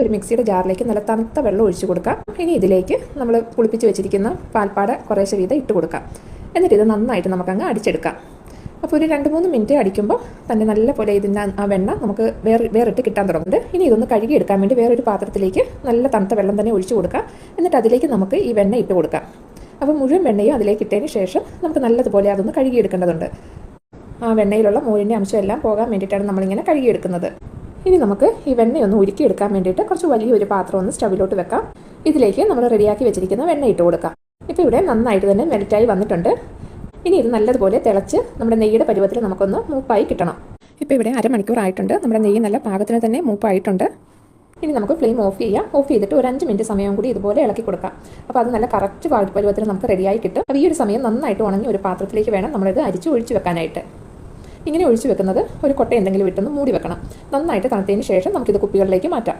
ഒരു മിക്സിയുടെ ജാറിലേക്ക് നല്ല തണുത്ത വെള്ളം ഒഴിച്ചു കൊടുക്കാം. ഇനി ഇതിലേക്ക് നമ്മൾ കുളിപ്പിച്ച് വെച്ചിരിക്കുന്ന പാൽപ്പാട കുറേശ്ശെ വീതം ഇട്ട് കൊടുക്കാം. എന്നിട്ട് ഇത് നന്നായിട്ട് നമുക്കങ്ങ് അടിച്ചെടുക്കാം. അപ്പോൾ ഒരു രണ്ട് മൂന്ന് മിനിറ്റ് അടിക്കുമ്പോൾ തന്നെ നല്ല പോലെ ഇതിന്റെ ആ വെണ്ണ നമുക്ക് വേറെ വേറിട്ട് കിട്ടാൻ തുടങ്ങുന്നുണ്ട്. ഇനി ഇതൊന്ന് കഴുകിയെടുക്കാൻ വേണ്ടി വേറൊരു പാത്രത്തിലേക്ക് നല്ല തണുത്ത വെള്ളം തന്നെ ഒഴിച്ചു കൊടുക്കാം. എന്നിട്ട് അതിലേക്ക് നമുക്ക് ഈ വെണ്ണ ഇട്ട് കൊടുക്കാം. അപ്പോൾ മുഴുവൻ വെണ്ണയും അതിലേക്ക് ഇട്ടതിന് ശേഷം നമുക്ക് നല്ലതുപോലെ അതൊന്ന് കഴുകിയെടുക്കേണ്ടതുണ്ട്. ആ വെണ്ണയിലുള്ള മോരിന്റെ അംശം എല്ലാം പോകാൻ വേണ്ടിയിട്ടാണ് നമ്മളിങ്ങനെ കഴുകിയെടുക്കുന്നത്. ഇനി നമുക്ക് ഈ വെണ്ണയൊന്ന് ഉരുക്കിയെടുക്കാൻ വേണ്ടിയിട്ട് കുറച്ച് വലിയൊരു പാത്രം ഒന്ന് സ്റ്റവിലോട്ട് വെക്കാം. ഇതിലേക്ക് നമ്മൾ റെഡിയാക്കി വെച്ചിരിക്കുന്ന വെണ്ണ ഇട്ട് കൊടുക്കാം. ഇപ്പോൾ ഇവിടെ നന്നായിട്ട് തന്നെ മെൽറ്റായി വന്നിട്ടുണ്ട്. ഇനി ഇത് നല്ലതുപോലെ തിളച്ച് നമ്മുടെ നെയ്യുടെ പരുവത്തിൽ നമുക്കൊന്ന് മൂപ്പായി കിട്ടണം. ഇപ്പോൾ ഇവിടെ അരമണിക്കൂർ ആയിട്ടുണ്ട്. നമ്മുടെ നെയ്യ് നല്ല പാകത്തിന് തന്നെ മൂപ്പായിട്ടുണ്ട്. ഇനി നമുക്ക് ഫ്ലെയിം ഓഫ് ചെയ്യാം. ഓഫ് ചെയ്തിട്ട് ഒരു അഞ്ച് മിനിറ്റ് സമയം കൂടി ഇതുപോലെ ഇളക്കി കൊടുക്കാം. അപ്പോൾ അത് നല്ല കറക്റ്റ് പരുവത്തിൽ നമുക്ക് റെഡിയായി കിട്ടും. അപ്പോൾ ഈ ഒരു സമയം നന്നായിട്ട് ഉണങ്ങി ഒരു പാത്രത്തിലേക്ക് വേണം നമ്മളിത് അരിച്ച് ഒഴിച്ചു വെക്കാനായിട്ട്. ഇങ്ങനെ ഒഴിച്ചു വെക്കുന്നത് ഒരു കൊട്ട എന്തെങ്കിലും ഇട്ടൊന്ന് മൂടി വെക്കണം. നന്നായിട്ട് തണുത്തതിന് ശേഷം നമുക്കിത് കുപ്പികളിലേക്ക് മാറ്റാം.